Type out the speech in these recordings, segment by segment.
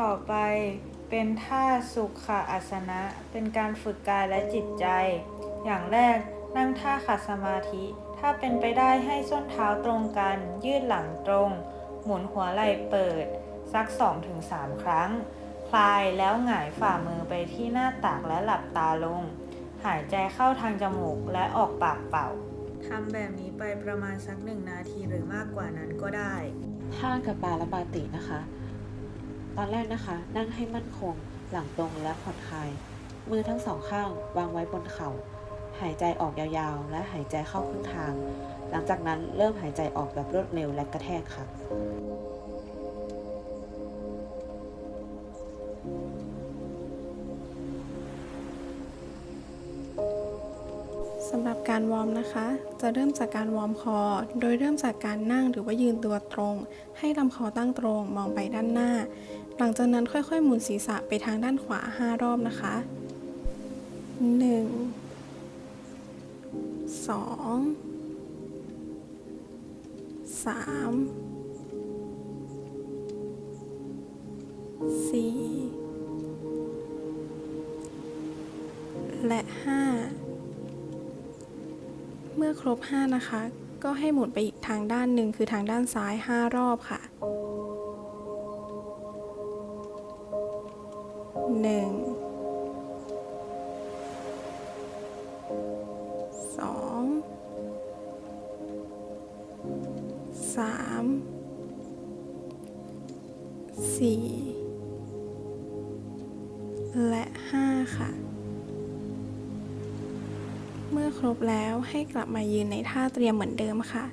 ต่อไปเป็นท่าสุขอัสนะ เป็นการฝึกกายและจิตใจ อย่างแรกนั่งท่าขัดสมาธิ ถ้าเป็นไปได้ให้ส้นเท้าตรงกัน ยืดหลังตรง หมุนหัวไหล่เปิด สัก 2-3 ครั้ง คลายแล้วหงายฝ่ามือไปที่หน้าตักและหลับตาลง หายใจเข้าทางจมูกและออกปากเป่าทำแบบนี้ไปประมาณสักหนึ่งนาทีหรือมากกว่านั้นก็ได้ท่ากระปาละบาตินะคะ ตอนแรกนะคะ นั่งให้มั่นคง หลังตรงและผ่อนคลาย มือทั้งสองข้างวางไว้บนเขา่า หายใจออกยาวๆ และหายใจเข้าครึ่งทาง หลังจากนั้นเริ่มหายใจออกแบบรวดเร็วและกระแทกค่ะ สำหรับการวอร์มนะคะ จะเริ่มจากการวอร์มคอ โดยเริ่มจากการนั่งหรือว่ายืนตัวตรง ให้ลำคอตั้งตรงมองไปด้านหน้า หลังจากนั้นค่อยๆ หมุนศีรษะไปทางด้านขวา 5 รอบนะคะ 1 2 3 4 และ 5 เมื่อครบ 5 นะคะ ก็ให้หมุนไปอีกทางด้านหนึ่งคือทางด้านซ้าย 5 รอบค่ะ 1 2 3 4 และ 5 ค่ะ อครบแล้วให้กลับมายืนในท่าเตรียมเหมือนเดิมค่ะ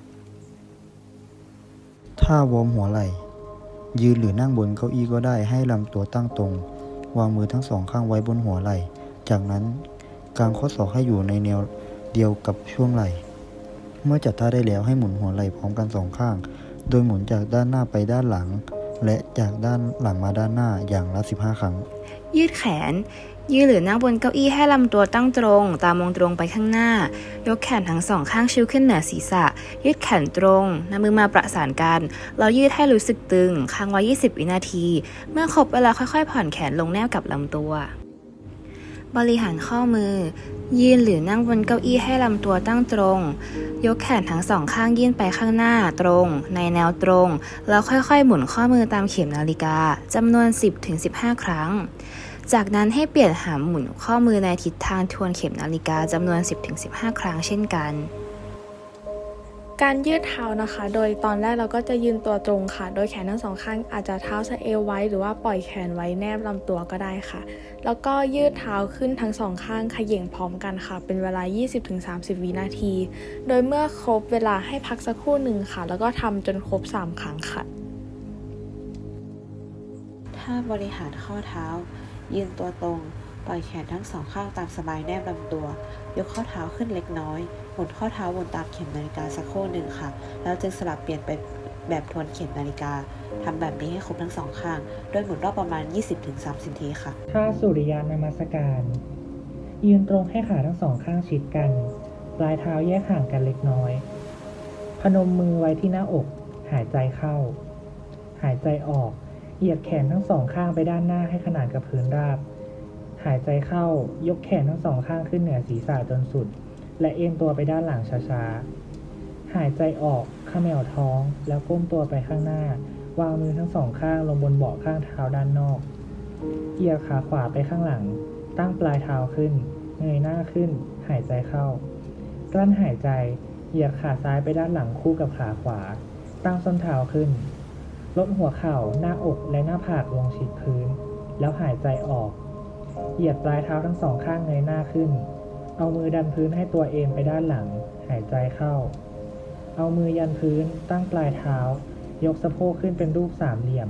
ท่าวอร์มหัวไหล่ ยืนหรือนั่งบนเก้าอี้ก็ได้ให้ลำตัวตั้งตรง วางมือทั้งสองข้างไว้บนหัวไหล่ จากนั้นกางข้อศอกให้อยู่ในแนวเดียวกับช่วงไหล่ เมื่อจัดท่าได้แล้วให้หมุนหัวไหล่พร้อมกันสองข้าง โดยหมุนจากด้านหน้าไปด้านหลัง และจากด้านหลังมาด้านหน้าอย่างละ 15 ครั้ง ยืดแขน ยืดหรือนั่งบนเก้าอี้ให้ลำตัวตั้งตรง ตามองตรงไปข้างหน้า ยกแขนทั้งสองข้างชิวขึ้นเหนือศีรษะ ยืดแขนตรงนำมือมาประสานกัน เรายืดให้รู้สึกตึง ค้างไว้ 20 วินาที เมื่อครบเวลาค่อยๆ ผ่อนแขนลงแนบกับลำตัว บริหารข้อมือ ยืนหรือนั่งบนเก้าอี้ให้ลำตัวตั้งตรง ยกแขนทั้งสองข้างยื่นไปข้างหน้าตรง ในแนวตรง แล้วค่อยๆ หมุนข้อมือตามเข็มนาฬิกาจำนวน 10-15 ครั้ง จากนั้นให้เปลี่ยนหามหมุนข้อมือในทิศทางทวนเข็มนาฬิกาจำนวน 10-15 ครั้งเช่นกัน การยืดเท้านะคะ โดยตอนแรกเราก็จะยืนตัวตรงค่ะ โดยแขนทั้งสองข้างอาจจะเท้าสะเอวไว้ หรือว่าปล่อยแขนไว้แนบลำตัวก็ได้ค่ะ แล้วก็ยืดเท้าขึ้นทั้งสองข้างขย่งพร้อมกันค่ะ เป็นเวลา 20-30 วินาที โดยเมื่อครบเวลาให้พักสักครู่หนึ่งค่ะ แล้วก็ทำจนครบ 3 ครั้งค่ะท่าบริหารข้อเท้า ยืนตัวตรง ปล่อยแขนทั้งสองข้างตามสบายแนบลำตัว ยกข้อเท้าขึ้นเล็กน้อย หมุนข้อเท้าวนตามเข็มนาฬิกาสักครู่หนึ่งค่ะ แล้วจึงสลับเปลี่ยนไปแบบทวนเข็มนาฬิกา ทำแบบนี้ให้ครบทั้งสองข้าง โดยหมุนรอบประมาณ 20-30 ทีค่ะ ท่าสุริยานมัสการ ยืนตรงให้ขาทั้งสองข้างชิดกัน ปลายเท้าแยกห่างกันเล็กน้อย พนมมือไว้ที่หน้าอก หายใจเข้า หายใจออก เหยียดแขนทั้งสองข้างไปด้านหน้าให้ขนานกับพื้นราบ หายใจเข้ายกแขนทั้งสองข้างขึ้นเหนือศีรษะจนสุด และเอ็นตัวไปด้านหลังช้าๆ หายใจออกขมวท้องแล้วก้มตัวไปข้างหน้า วางมือทั้งสองข้างลงบนเบาะข้างเท้าด้านนอกเหยียดขาขวาไปข้างหลัง ตั้งปลายเท้าขึ้น เงยหน้าขึ้น หายใจเข้า กลั้นหายใจ เหยียดขาซ้ายไปด้านหลังคู่กับขาขวา ตั้งส้นเท้าขึ้น ลดหัวเข่า หน้าอกและหน้าผากลงชิดพื้น แล้วหายใจออก เหยียดปลายเท้าทั้งสองข้างเงยหน้าขึ้น เอามือดันพื้นให้ตัวเองไปด้านหลัง หายใจเข้า เอามือยันพื้น ตั้งปลายเท้า ยกสะโพกขึ้นเป็นรูปสามเหลี่ยม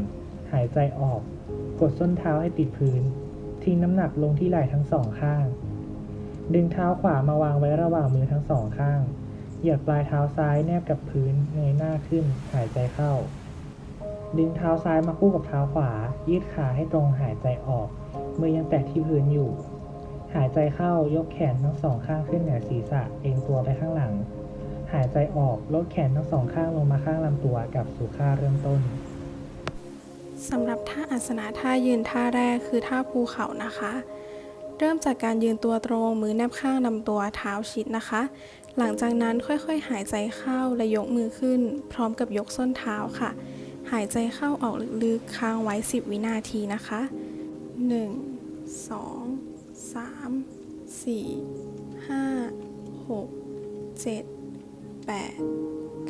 หายใจออก กดส้นเท้าให้ติดพื้น ทิ้งน้ำหนักลงที่ไหล่ทั้งสองข้าง ดึงเท้าขวามาวางไว้ระหว่างมือทั้งสองข้าง เหยียดปลายเท้าซ้ายแนบกับพื้นเงยหน้าขึ้น หายใจเข้า ดึงเท้าซ้ายมาคู่กับเท้าขวา ยืดขาให้ตรงหายใจออก มือยังแตะที่พื้นอยู่ หายใจเข้ายกแขนทั้งสองข้างขึ้นเหนือศีรษะเองตัวไปข้างหลัง หายใจออกลดแขนทั้งสองข้างลงมาข้างลำตัวกับสู่ค่าเริ่มต้นสำหรับท่าอาสนะท่ายืนท่าแรกคือท่าภูเขานะคะ เริ่มจากการยืนตัวตรงมือแนบข้างลำตัวเท้าชิดนะคะ หลังจากนั้นค่อยๆ หายใจเข้าและยกมือขึ้น พร้อมกับยกส้นเท้าค่ะ หายใจเข้าออกลึกๆ ค้างไว้ 10 วินาทีนะคะ 1 2 3 4 5 6 7 8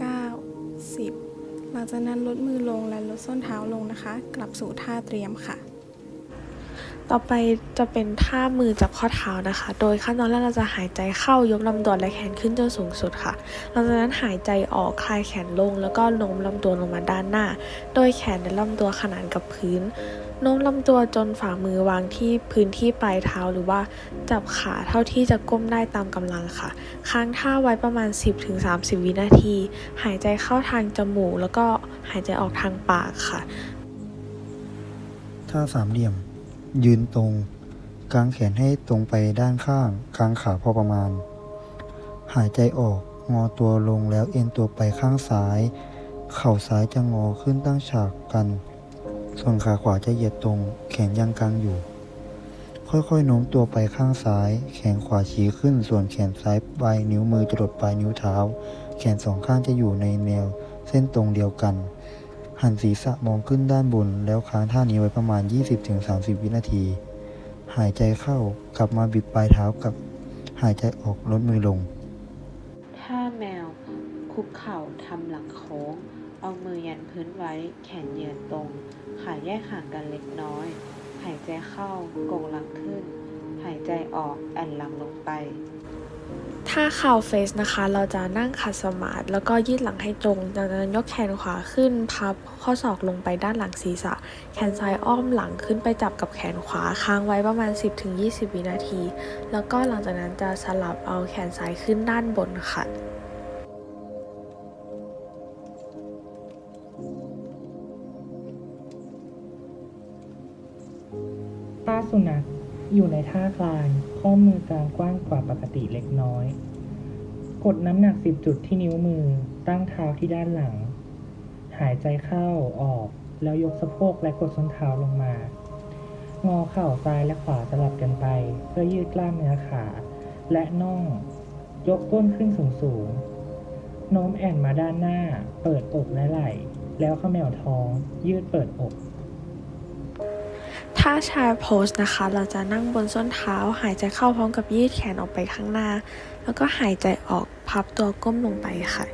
9 10 หลังจากนั้นลดมือลงและลดส้นเท้าลงนะคะ กลับสู่ท่าเตรียมค่ะ ต่อไปจะเป็นท่ามือจับข้อเท้านะคะ โดยขั้นตอนแรกเราจะหายใจเข้ายกลำตัวและแขนขึ้นจนสูงสุดค่ะ หลังจากนั้นหายใจออกคลายแขนลง แล้วก็โน้มลำตัวลงมาด้านหน้า โดยแขนและลำตัวขนานกับพื้น โน้มลำตัวจนฝ่ามือวางที่พื้นที่ปลายเท้าหรือว่าจับขาเท่าที่จะก้มได้ตามกำลังค่ะ ค้างท่าไว้ประมาณ 10-30 วินาที หายใจเข้าทางจมูกแล้วก็หายใจออกทางปากค่ะ ท่าสามเหลี่ยม ยืนตรง กางแขนให้ตรงไปด้านข้าง กางขาพอประมาณ หายใจออก งอตัวลงแล้วเอ็นตัวไปข้างซ้าย เข่าซ้ายจะงอขึ้นตั้งฉากกัน ส่วนขาขวาจะเหยียดตรง แขนยังกางอยู่ ค่อยๆโน้มตัวไปข้างซ้าย แขนขวาชี้ขึ้น ส่วนแขนซ้ายปลายนิ้วมือจะหลดปลายนิ้วเท้า แขนสองข้างจะอยู่ในแนวเส้นตรงเดียวกัน หันศีรษะมองขึ้นด้านบน แล้วค้างท่านี้ไว้ประมาณ 20-30 วินาที หายใจเข้ากลับมาบิดปลายเท้ากับ หายใจออกลดมือลงท่าแมว คุกเข่าทำหลังโค้ง เอามือยันพื้นไว้ แขนเยืนตรง ขาแยกห่างกันเล็กน้อย หายใจเข้าโกงหลังขึ้น หายใจออกแอนหลังลงไป ถ้าข่าวเฟสนะคะ เราจะนั่งขัดสมาธิแล้วก็ยืดหลังให้ตรง จากนั้นยกแขนขวาขึ้นพับข้อศอกลงไปด้านหลังศีรษะ แขนซ้ายอ้อมหลังขึ้นไปจับกับแขนขวาค้างไว้ประมาณ 10-20 วินาที แล้วก็หลังจากนั้นจะสลับเอาแขนซ้ายขึ้นด้านบนค่ะท่าสุนัข อยู่ในท่ากลาง ข้อมือกลางกว้างกว่าปกติเล็กน้อย กดน้ำหนัก 10 จุดที่นิ้วมือ ตั้งเท้าที่ด้านหลัง หายใจเข้าออก แล้วยกสะโพกและกดส้นเท้าลงมา งอเข่าซ้ายและขวาสลับกันไป เพื่อยืดกล้ามเนื้อขา และน่อง ยกก้นขึ้นสูงสูงโน้มแอนมาด้านหน้า เปิดอกและไหล่ แล้วเขมวท้อง ยืดเปิดอก ถ้าชายโพสนะคะ เราจะนั่งบนส้นเท้า หายใจเข้าพร้อมกับยืดแขนออกไปข้างหน้า แล้วก็หายใจออกพับตัวก้มลงไปค่ะ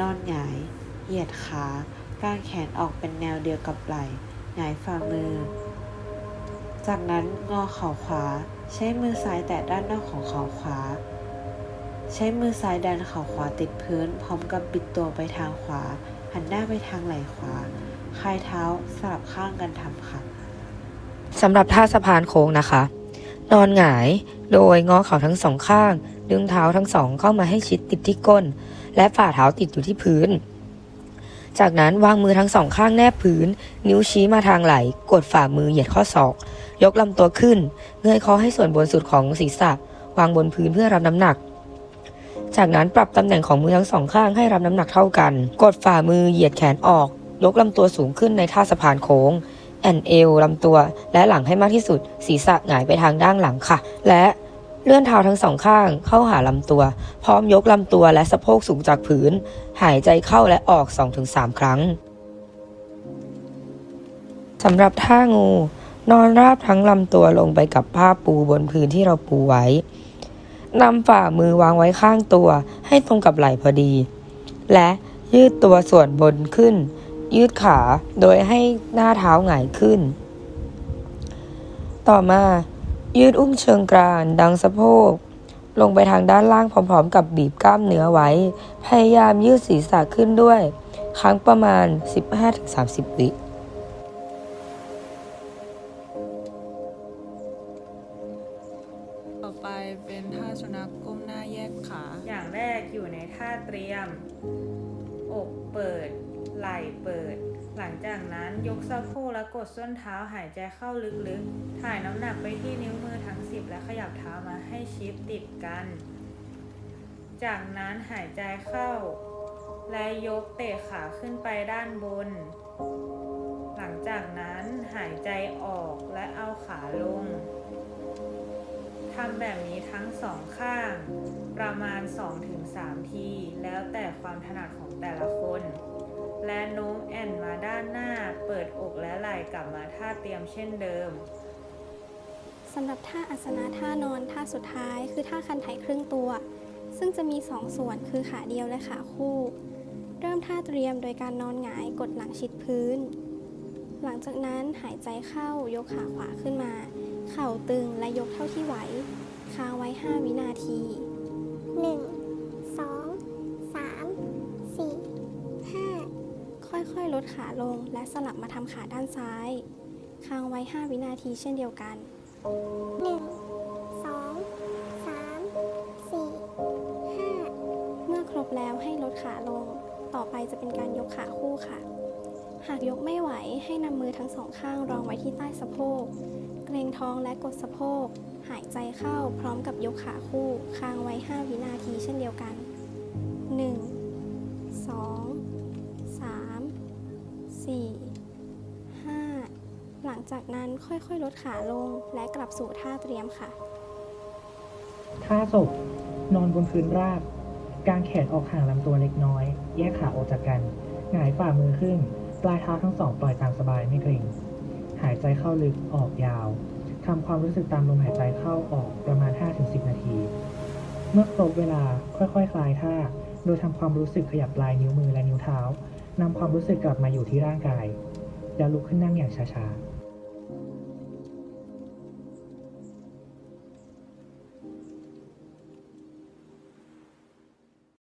นอนหงาย เหยียดขากางแขนออกเป็นแนวเดียวกับไหล่หงายฝ่ามือ จากนั้นงอเข่าขวา ใช้มือซ้ายแตะด้านนอกของเข่าขวา ใช้มือซ้ายดันเข่าขวาติดพื้น พร้อมกับบิดตัวไปทางขวา หันหน้าไปทางไหล่ขวาคลายเท้าสลับข้างกันทำค่ะสำหรับท่าสะพานโค้งนะคะ นอนหงายโดยงอเข่าทั้งสองข้าง ดึงเท้าทั้งสองเข้ามาให้ชิดติดที่ก้น และฝ่าเท้าติดอยู่ที่พื้น จากนั้นวางมือทั้งสองข้างแนบพื้น นิ้วชี้มาทางไหล กดฝ่ามือเหยียดข้อศอก ยกลำตัวขึ้น เงยคอให้ส่วนบนสุดของศีรษะ วางบนพื้นเพื่อรับน้ำหนัก จากนั้นปรับตำแหน่งของมือทั้งสองข้างให้รับน้ำหนักเท่ากัน กดฝ่ามือเหยียดแขนออก ยกลำตัวสูงขึ้นในท่าสะพานโค้งแอนเอวลำตัวและหลังให้มากที่สุด ศีรษะหงายไปทางด้านหลังค่ะ และ เลื่อนเท้าทั้งสองข้างเข้าหาลำตัว พร้อมยกลำตัวและสะโพกสูงจากพื้น หายใจเข้าและออก 2-3 ครั้งสำหรับท่างู นอนราบทั้งลำตัวลงไปกับผ้าปูบนพื้นที่เราปูไว้นำฝ่ามือวางไว้ข้างตัวให้ตรงกับไหล่พอดี และยืดตัวส่วนบนขึ้น ยืดขาโดยให้หน้าเท้าหงายขึ้น ต่อมา ยืดอุ้งเชิงกราน ดังสะโพก ลงไปทางด้านล่างพร้อมๆ กับบีบกล้ามเนื้อไว้ พยายามยืดศีรษะขึ้นด้วย ครั้งประมาณ 15-30 วิต่อไปเป็นท่าสุนัขก้มหน้าแยกขท่าเตรียม อกเปิด ไหล่เปิด หลังจากนั้นยกสะโพกและกดส้นเท้าหายใจเข้าลึกๆ ถ่ายน้ำหนักไปที่นิ้วมือทั้ง 10 และขยับเท้ามาให้ชิปติดกัน จากนั้นหายใจเข้า และยกเตะขาขึ้นไปด้านบน หลังจากนั้นหายใจออกและเอาขาลงทำแบบนี้ทั้งสองข้าง ประมาณ 2-3 ที แล้วแต่ความถนัดของแต่ละคน และโน้มแอนมาด้านหน้า เปิดอกและไหล่กลับมาท่าเตรียมเช่นเดิมสำหรับท่าอาสนะท่านอนท่าสุดท้ายคือท่าคันไถครึ่งตัว ซึ่งจะมี2ส่วนคือขาเดียวและขาคู่ เริ่มท่าเตรียมโดยการนอนหงายกดหลังชิดพื้น หลังจากนั้นหายใจเข้ายกขาขวาขึ้นมา เข่าตึงและยกเท่าที่ไหว ค้างไว้ 5 วินาที 1 ขาลงและสลับมาทำขาด้านซ้าย ค้างไว้ 5 วินาทีเช่นเดียวกันหนึ่งสองสามสี่ห้าเมื่อครบแล้วให้ลดขาลง ต่อไปจะเป็นการยกขาคู่ค่ะ หากยกไม่ไหวให้นำมือทั้งสองข้างรองไว้ที่ใต้สะโพก เกรงท้องและกดสะโพก หายใจเข้าพร้อมกับยกขาคู่ ค้างไว้ 5 วินาทีเช่นเดียวกัน 1 งจากนั้นค่อยๆ ลดขาลงและกลับสู่ท่าเตรียมค่ะ ท่าศพ นอนบนพื้นราบ กางแขนออกห่างลำตัวเล็กน้อย แยกขาออกจากกัน หงายฝ่ามือขึ้น ปลายเท้าทั้งสองปล่อยตามสบายไม่เกร็ง หายใจเข้าลึกออกยาว ทำความรู้สึกตามลมหายใจเข้าออกประมาณ 5-10 นาที เมื่อครบเวลาค่อยๆคลายท่า โดยทำความรู้สึกขยับปลายนิ้วมือและนิ้วเท้านำความรู้สึกกลับมาอยู่ที่ร่างกาย แล้วลุกขึ้นนั่งอย่างช้าๆ